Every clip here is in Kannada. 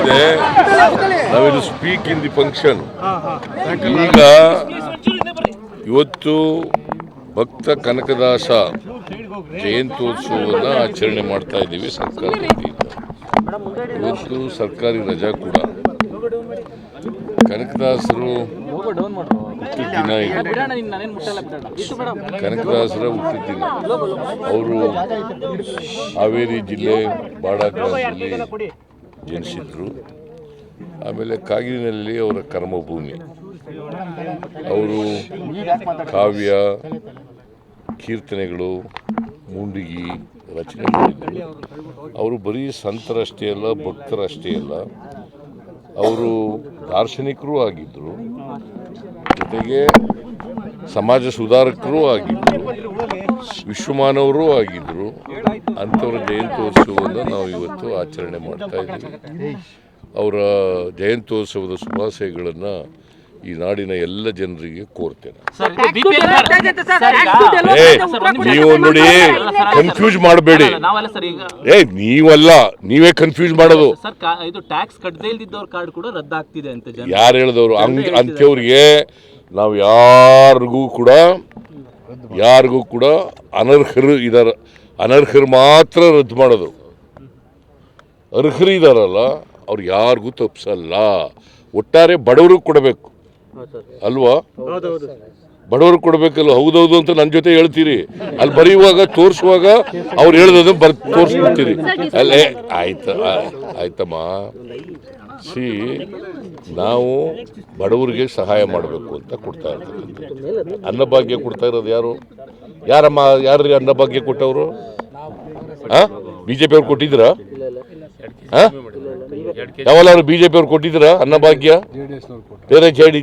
ಇದೆ. ನಾವಿದು ಸ್ಪೀಕ್ ಇನ್ ದಿ ಫಂಕ್ಷನ್ ಈಗ ಇವತ್ತು ಭಕ್ತ ಕನಕದಾಸ ಜಯಂತ್ಯೋತ್ಸವವನ್ನು ಆಚರಣೆ ಮಾಡ್ತಾ ಇದ್ದೀವಿ ಸರ್ಕಾರ ಇವತ್ತು ಸರ್ಕಾರಿ ರಜಾ ಕೂಡ. ಕನಕದಾಸರು ದಿನ ಕನಕದಾಸರ ಹುಟ್ಟಿದ ದಿನ. ಅವರು ಹಾವೇರಿ ಜಿಲ್ಲೆ ಬಾಡ ಗ್ರಾಮದಲ್ಲಿ ಜನಿಸಿದ್ರು. ಆಮೇಲೆ ಕಾಗಿನಲ್ಲಿ ಅವರ ಕರ್ಮಭೂಮಿ. ಅವರು ಕಾವ್ಯ, ಕೀರ್ತನೆಗಳು, ಮುಂಡಿಗಿ ರಚನೆ ಮಾಡಿದರು ಅವರು ಬರೀ ಸಂತರಷ್ಟೇ ಅಲ್ಲ, ಭಕ್ತರಷ್ಟೇ ಅಲ್ಲ. ಅವರು ದಾರ್ಶನಿಕರೂ ಆಗಿದ್ದರು ಜೊತೆಗೆ ಸಮಾಜ ಸುಧಾರಕರೂ ಆಗಿದ್ದರು ವಿಶ್ವಮಾನವರೂ ಆಗಿದ್ದರು ಅಂಥವ್ರ ಜಯಂತ್ಯೋತ್ಸವವನ್ನು ನಾವು ಇವತ್ತು ಆಚರಣೆ ಮಾಡ್ತಾ ಇದ್ದೀವಿ. ಅವರ ಜಯಂತ್ಯೋತ್ಸವದ ಶುಭಾಶಯಗಳನ್ನು ಈ ನಾಡಿನ ಎಲ್ಲ ಜನರಿಗೆ ಕೋರ್ತೇನೆ. ನೀವು ನೋಡಿ ಕನ್ಫ್ಯೂಸ್ ಮಾಡಬೇಡಿ. ನಾವಲ್ಲ ಸರ್ ಈಗ ಏ ನೀವಲ್ಲ ನೀವೇ ಕನ್ಫ್ಯೂಸ್ ಮಾಡೋದು. ಸರ್ ಕಾ- ಇದು ಟ್ಯಾಕ್ಸ್ ಕಟ್ಟದೇ ಇಲ್ದಿದ್ದವ್ರ ಕಾರ್ಡ್ ಕೂಡ ರದ್ದಾಗ್ತಿದೆ ಅಂತ ಜನ ಯಾರು ಹೇಳಿದವರು? ಹಂಗ ಅಂಥವ್ರಿಗೆ ನಾವು ಯಾರಿಗೂ ಕೂಡ ಯಾರಿಗೂ ಕೂಡ ಅನರ್ಹರು ಇದಾರ ಅನರ್ಹರು ಮಾತ್ರ ರದ್ದು ಮಾಡೋದು. ಅರ್ಹರು ಇದಾರಲ್ಲ ಅವ್ರು ಯಾರಿಗೂ ತಪ್ಪಿಸಲ್ಲ ಒಟ್ಟಾರೆ ಬಡವರು ಕೊಡಬೇಕು. ಅಲ್ವಾ? ಬಡವರು ಕೊಡಬೇಕಲ್ಲ ಹೌದೌದು ಅಂತ ನನ್ನ ಜೊತೆ ಹೇಳ್ತೀರಿ. ಅಲ್ಲಿ ಬರೆಯುವಾಗ ತೋರಿಸುವಾಗ ಅವ್ರು ಹೇಳ್ದು ಬರ್ ತೋರಿಸ್ಬಿಡ್ತೀರಿ. ಅಲ್ಲೇ ಆಯ್ತು ಆಯ್ತಮ್ಮ. ಸಿ ನಾವು ಬಡವರಿಗೆ ಸಹಾಯ ಮಾಡಬೇಕು ಅಂತ ಕೊಡ್ತಾ ಇರ್ತೀವಿ ಅನ್ನಭಾಗ್ಯ ಕೊಡ್ತಾ ಇರೋದು ಯಾರು? ಯಾರಮ್ಮ ಯಾರ್ರಿ ಅನ್ನಭಾಗ್ಯ ಕೊಟ್ಟವರು? ಹಾ ಬಿ ಜೆ ಪಿಯವ್ರು ಕೊಟ್ಟಿದ್ರ ಕೊಟ್ಟಿದ್ದೀರಾ ಹಾ ಯಾವಲ್ಲಾರು ಬಿ ಜೆ ಪಿಯವ್ರು ಕೊಟ್ಟಿದ್ರ ಕೊಟ್ಟಿದ್ದೀರಾ ಅನ್ನಭಾಗ್ಯ ಬೇರೆ ಜೆ ಡಿ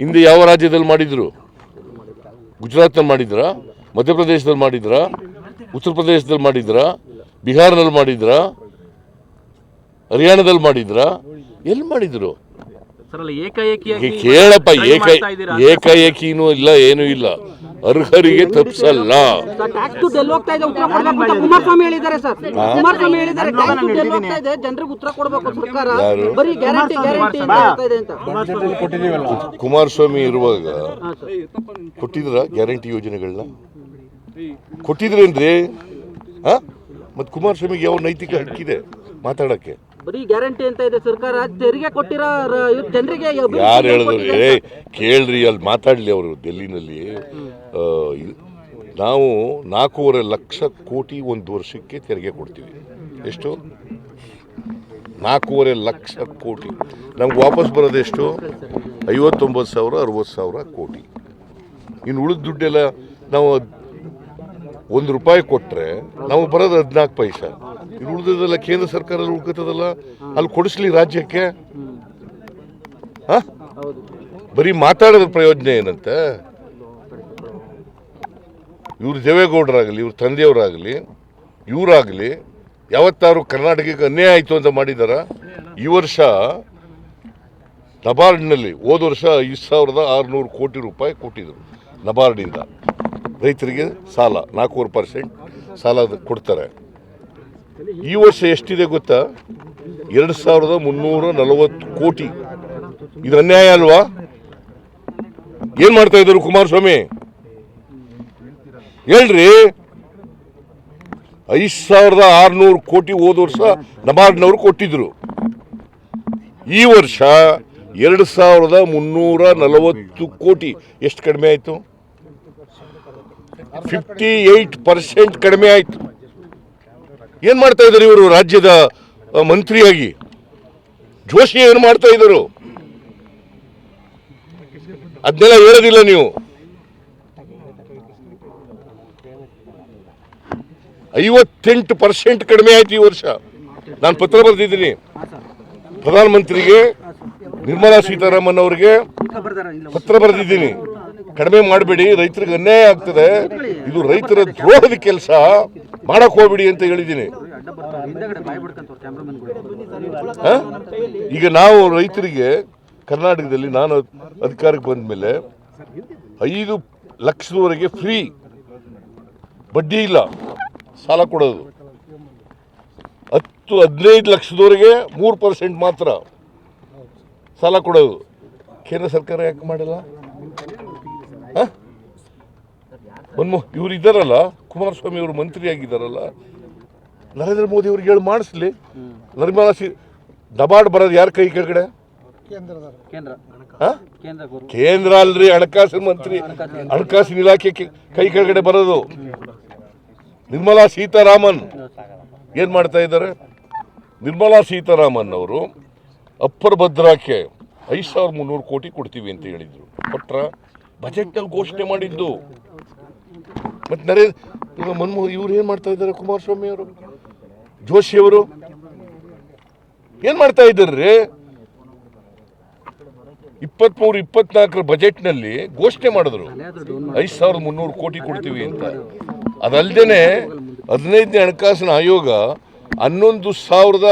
ಹಿಂದೆ ಯಾವ ರಾಜ್ಯದಲ್ಲಿ ಮಾಡಿದ್ರು? ಗುಜರಾತ್ನಲ್ಲಿ ಮಾಡಿದ್ರಾ? ಮಧ್ಯಪ್ರದೇಶದಲ್ಲಿ ಮಾಡಿದ್ರಾ? ಉತ್ತರ ಪ್ರದೇಶದಲ್ಲಿ ಮಾಡಿದ್ರಾ? ಬಿಹಾರದಲ್ಲಿ ಮಾಡಿದ್ರಾ? ಹರಿಯಾಣದಲ್ಲಿ ಮಾಡಿದ್ರಾ? ಎಲ್ಲಿ ಮಾಡಿದ್ರು? ಕೇಳಪ್ಪ ಏಕ ಏಕಾಏಕಿನೂ ಇಲ್ಲ ಏನೂ ಇಲ್ಲ. ಅರ್ಹರಿಗೆ ಅಂತ ಕುಮಾರಸ್ವಾಮಿ ಹೇಳಿದ್ದಾರೆ ಸರ್. ಕುಮಾರಸ್ವಾಮಿ ಹೇಳಿದ್ದಾರೆ ಟ್ಯಾಕ್ಸ್ ದುಡ್ಡು ಹೋಗ್ತಾ ಇದೆ? ಜನರಿಗೆ ಉತ್ತರ ಕೊಡ್ಬೇಕು ಸರ್ಕಾರ. ಯಾರು? ಬರೀ ಗ್ಯಾರಂಟಿ ಗ್ಯಾರಂಟಿ ಅಂತ ಹೇಳ್ತಾ ಇದೆ ಅಂತ. ಕುಮಾರಸ್ವಾಮಿ. ಇರುವಾಗ ಕೊಟ್ಟಿದ್ರ ಗ್ಯಾರಂಟಿ ಯೋಜನೆಗಳನ್ನ? ಕೊಟ್ಟಿದ್ರೇನ್ರಿ? ಹಾ? ಮತ್ತು ಕುಮಾರಸ್ವಾಮಿಗೆ ಯಾವ ನೈತಿಕ ಹಕ್ಕಿದೆ ಮಾತಾಡಕ್ಕೆ? ಬರೀ ಗ್ಯಾರಂಟಿ ಅಂತ ಇದೆ ಸರ್ಕಾರ. ತೆರಿಗೆ ಕೊಟ್ಟಿರೋ ಜನರಿಗೆ ಯಾರು ಹೇಳಿದ್ರು. ಏ ಕೇಳ್ರಿ ಅಲ್ಲಿ ಮಾತಾಡ್ಲಿ ಅವರು ಡೆಲ್ಲಿನಲ್ಲಿ ನಾವು ನಾಲ್ಕೂವರೆ ಲಕ್ಷ ಕೋಟಿ ಒಂದು ವರ್ಷಕ್ಕೆ ತೆರಿಗೆ ಕೊಡ್ತೀವಿ. ಎಷ್ಟು? ನಾಲ್ಕೂವರೆ ಲಕ್ಷ ಕೋಟಿ. ನಮ್ಗೆ ವಾಪಸ್ ಬರೋದೆಷ್ಟು ಐವತ್ತೊಂಬತ್ತು ಸಾವಿರ ಅರವತ್ತು ಸಾವಿರ ಕೋಟಿ. ಇನ್ನು ಉಳಿದ ದುಡ್ಡೆಲ್ಲ ನಾವು ಒಂದು ರೂಪಾಯಿ ಕೊಟ್ಟರೆ ನಾವು ಬರೋದು ಹದಿನಾಲ್ಕು ಪೈಸಾ. ಇನ್ನು ಉಳಿದಿದ್ದಲ್ಲ ಕೇಂದ್ರ ಸರ್ಕಾರ ಉಳ್ಕೋತದಲ್ಲ ಅಲ್ಲಿ ಕೊಡಿಸ್ಲಿ ರಾಜ್ಯಕ್ಕೆ. ಬರೀ ಮಾತಾಡೋದ್ರ ಪ್ರಯೋಜನ ಏನಂತೆ? ಇವ್ರು ದೇವೇಗೌಡರಾಗಲಿ, ಇವ್ರ ತಂದೆಯವರಾಗಲಿ, ಇವರಾಗಲಿ, ಯಾವತ್ತಾರು ಕರ್ನಾಟಕಕ್ಕೆ ಅನ್ಯಾಯ ಆಯಿತು ಅಂತ ಮಾಡಿದಾರ, ಈ ವರ್ಷ ನಬಾರ್ಡ್ನಲ್ಲಿ, ಹೋದ ವರ್ಷ ಐದು ಸಾವಿರದ ಆರುನೂರು ಕೋಟಿ ರೂಪಾಯಿ ಕೊಟ್ಟಿದ್ರು ನಬಾರ್ಡಿಂದ. ರೈತರಿಗೆ ಸಾಲ, ನಾಲ್ಕೂವರೆ ಪರ್ಸೆಂಟ್ ಸಾಲ ಕೊಡ್ತಾರೆ. ಈ ವರ್ಷ ಎಷ್ಟಿದೆ ಗೊತ್ತಾ? ಎರಡು ಸಾವಿರದ ಮುನ್ನೂರ ನಲವತ್ತು ಕೋಟಿ. ಇದು ಅನ್ಯಾಯ ಅಲ್ವಾ? ಏನ್ ಮಾಡ್ತಾ ಇದ್ರು ಕುಮಾರಸ್ವಾಮಿ? ಹೇಳ್ರಿ. ಐದು ಸಾವಿರದ ಆರುನೂರು ಕೋಟಿ ಹೋದ ವರ್ಷ ನಬಾರ್ಡ್ನವರು ಕೊಟ್ಟಿದ್ರು. ಈ ವರ್ಷ ಎರಡು ಸಾವಿರದ ಮುನ್ನೂರ ನಲವತ್ತು ಕೋಟಿ. ಎಷ್ಟು ಕಡಿಮೆ ಆಯಿತು? ಫಿಫ್ಟಿ ಏಯ್ಟ್ ಪರ್ಸೆಂಟ್ ಕಡಿಮೆ ಆಯಿತು. ಏನು ಮಾಡ್ತಾ ಇದ್ದಾರೆ ಇವರು ರಾಜ್ಯದ ಮಂತ್ರಿಯಾಗಿ? ಜೋಶಿ ಏನು ಮಾಡ್ತಾ ಇದ್ದರು? ಅದನ್ನೆಲ್ಲ ಹೇಳೋದಿಲ್ಲ ನೀವು. ಐವತ್ತೆಂಟು ಪರ್ಸೆಂಟ್ ಕಡಿಮೆ ಆಯ್ತು ಈ ವರ್ಷ. ನಾನು ಪತ್ರ ಬರೆದಿದ್ದೀನಿ. ಪ್ರಧಾನಮಂತ್ರಿಗೆ, ನಿರ್ಮಲಾ ಸೀತಾರಾಮನ್ ಅವರಿಗೆ ಪತ್ರ ಬರೆದಿದ್ದೀನಿ. ಕಡಿಮೆ ಮಾಡಬೇಡಿ, ರೈತರಿಗೆ ಅನ್ಯಾಯ ಆಗ್ತದೆ. ಇದು ರೈತರ ದ್ರೋಹದ ಕೆಲಸ. ಮಾಡಕ್ ಹೋಗ್ಬಿಡಿ ಅಂತ ಹೇಳಿದ್ದೀನಿ? ಈಗ ನಾವು ರೈತರಿಗೆ ಕರ್ನಾಟಕದಲ್ಲಿ ನಾನು ಅಧಿಕಾರಕ್ಕೆ ಬಂದ ಮೇಲೆ ಐದು ಲಕ್ಷದವರೆಗೆ ಫ್ರೀ ಬಡ್ಡಿ ಇಲ್ಲ, ಸಾಲ ಕೊಡೋದು ಹತ್ತು, ಹದಿನೈದು ಲಕ್ಷದವರೆಗೆ ಮೂರು ಪರ್ಸೆಂಟ್ ಮಾತ್ರ ಸಾಲ ಕೊಡೋದು ಕೇಂದ್ರ ಸರ್ಕಾರ ಯಾಕೆ ಮಾಡಿಲ್ಲ ಹ? ಮನ್ಮೋ ಇವ್ರು ಇದ್ದಾರಲ್ಲ ಕುಮಾರಸ್ವಾಮಿ ಅವರು ಮಂತ್ರಿ ಆಗಿದ್ದಾರಲ್ಲ ನರೇಂದ್ರ ಮೋದಿ ಅವ್ರಿಗೆ ಹೇಳಿ ಮಾಡಿಸ್ಲಿ. ನಿರ್ಮಲಾ ಸಿ ದಬಾಡ್ ಬರೋದು ಯಾರ ಕೈ ಕೆಳಗಡೆ? ಕೇಂದ್ರ. ಅಲ್ರಿ ಹಣಕಾಸಿನ ಮಂತ್ರಿ. ಹಣಕಾಸಿನ ಇಲಾಖೆ ಕೈ ಕೆಳಗಡೆ ಬರೋದು. ನಿರ್ಮಲಾ ಸೀತಾರಾಮನ್. ಏನ್ ಮಾಡ್ತಾ ಇದ್ದಾರೆ? ನಿರ್ಮಲಾ ಸೀತಾರಾಮನ್ ಅವರು ಅಪ್ಪರ್ ಭದ್ರಾಕ್ಕೆ ಐದು ಸಾವಿರದ ಮುನ್ನೂರು ಕೋಟಿ ಕೊಡ್ತೀವಿ ಅಂತ ಹೇಳಿದ್ರು. ಕೊಟ್ರ? ಬಜೆಟ್ನಲ್ಲಿ ಘೋಷಣೆ ಮಾಡಿದ್ದು. ಮತ್ತೆ ನರೇಂದ್ರ ಈಗ ಮನ್ಮೋಹನ್ ಇವ್ರು ಏನು ಮಾಡ್ತಾ ಇದ್ದಾರೆ ಕುಮಾರಸ್ವಾಮಿ ಅವರು? ಜೋಶಿ ಅವರು? ಏನ್ ಮಾಡ್ತಾ ಇದ್ದಾರೆ ಇಪ್ಪತ್ಮೂರು, ಇಪ್ಪತ್ನಾಲ್ಕರ ಬಜೆಟ್ನಲ್ಲಿ ಘೋಷಣೆ ಮಾಡಿದ್ರು. ಐದು ಸಾವಿರದ ಮುನ್ನೂರು ಕೋಟಿ ಕೊಡ್ತೀವಿ ಅಂತ. ಅದಲ್ಲದೆ ಹದಿನೈದನೇ ಹಣಕಾಸಿನ ಆಯೋಗ ಹನ್ನೊಂದು ಸಾವಿರದ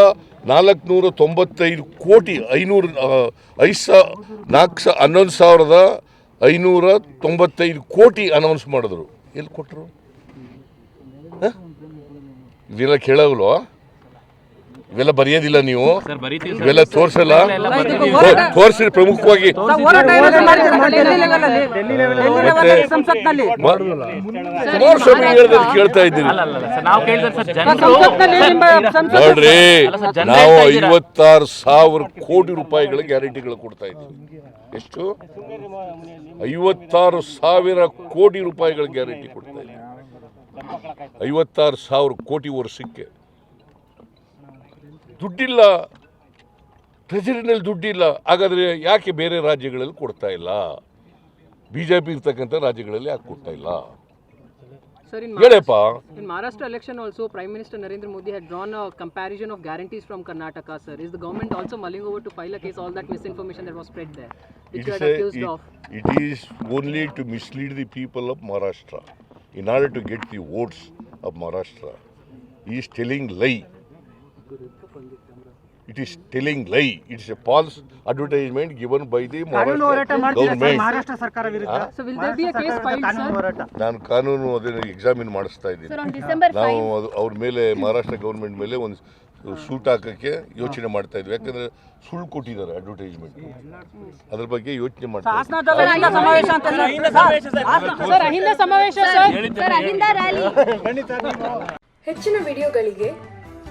ನಾಲ್ಕುನೂರ ತೊಂಬತ್ತೈದು ಕೋಟಿ ಐನೂರು ಐದು ಸಾ ನಾಲ್ಕು ಸಾ ಹನ್ನೊಂದು ಸಾವಿರದ ಐನೂರ ತೊಂಬತ್ತೈದು ಕೋಟಿ ಅನೌನ್ಸ್ ಮಾಡಿದ್ರು. ಎಲ್ಲಿ ಕೊಟ್ಟರು ಇವೆಲ್ಲ ಕೇಳಲ್ವಾ ಇವೆಲ್ಲ ಬರೆಯೋದಿಲ್ಲ ನೀವು. ಸರ್ ಬರೀತೀವಿ ಇವೆಲ್ಲ ತೋರ್ಸಲ್ಲ. ತೋರ್ಸಿ ಪ್ರಮುಖವಾಗಿ. ಕುಮಾರಸ್ವಾಮಿ ಕೇಳ್ತಾ ಇದ್ದೀನಿ ನೋಡ್ರಿ ನಾವು? ಐವತ್ತಾರು ಸಾವಿರ ಕೋಟಿ ರೂಪಾಯಿಗಳ ಗ್ಯಾರಂಟಿಗಳು ಕೊಡ್ತಾ ಇದ್ದೀವಿ. ಎಷ್ಟು? ಐವತ್ತಾರು ಸಾವಿರ ಕೋಟಿ ರೂಪಾಯಿಗಳ ಗ್ಯಾರಂಟಿ ಕೊಡ್ತಾ ಇದ್ದೀವಿ. ಐವತ್ತಾರು ಸಾವಿರ ಕೋಟಿ ವರ್ಷಕ್ಕೆ. ದುಡ್ಡಿಲ್ಲ ಟ್ರೆಜರಿನಲ್ಲಿ ದುಡ್ಡಿಲ್ಲ ಹಾಗಾದರೆ ಯಾಕೆ ಬೇರೆ ರಾಜ್ಯಗಳಲ್ಲಿ ಕೊಡ್ತಾ ಇಲ್ಲ? ಬಿ ಜೆ ಪಿ ರಾಜ್ಯಗಳಲ್ಲಿ ಯಾಕೆ ಕೊಡ್ತಾ ಇಲ್ಲ? ಹೇಳಪ್ಪ. In Maharashtra election also prime minister Narendra Modi had drawn a comparison of guarantees from Karnataka sir is the government also mulling over to file a case all that misinformation that was spread there it is only to mislead the people of Maharashtra in order to get the votes of Maharashtra is telling lie It is telling lie It is a advertisement given by by the Maharashtra government. Maharashtra ಸರ್ಕಾರ ವಿರುದ್ಧ. So, will there be a case filed, sir? ನಾನು ಕಾನೂನು ಅದನ್ನು ಎಕ್ಸಾಮಿನ್ ಮಾಡಿಸ್ತಾ ಇದ್ದೀನಿ. Sir, on December ನಾವು 5, ಅದು ಅವ್ರ ಮೇಲೆ ಮಹಾರಾಷ್ಟ್ರ ಗೌರ್ಮೆಂಟ್ ಮೇಲೆ ಒಂದು ಸೂಟ್ ಹಾಕಕ್ಕೆ ಯೋಚನೆ ಮಾಡ್ತಾ ಇದ್ವಿ. ಯಾಕಂದ್ರೆ ಸುಳ್ಳು ಕೊಟ್ಟಿದ್ದಾರೆ ಅಡ್ವರ್ಟೈಸ್ಮೆಂಟ್ ಅದ್ರ ಬಗ್ಗೆ ಯೋಚನೆ ಮಾಡ್ತಾ ಇದ್ವಿ. ಹಾಸನದಲ್ಲಿ ಅಹಿಂದ ಸಮಾವೇಶ ಅಂತ Sir, ಅಹಿಂದ ಸಮಾವೇಶ, sir. Sir Ahinda rally. ಹೆಚ್ಚಿನ ವಿಡಿಯೋಗಳಿಗೆ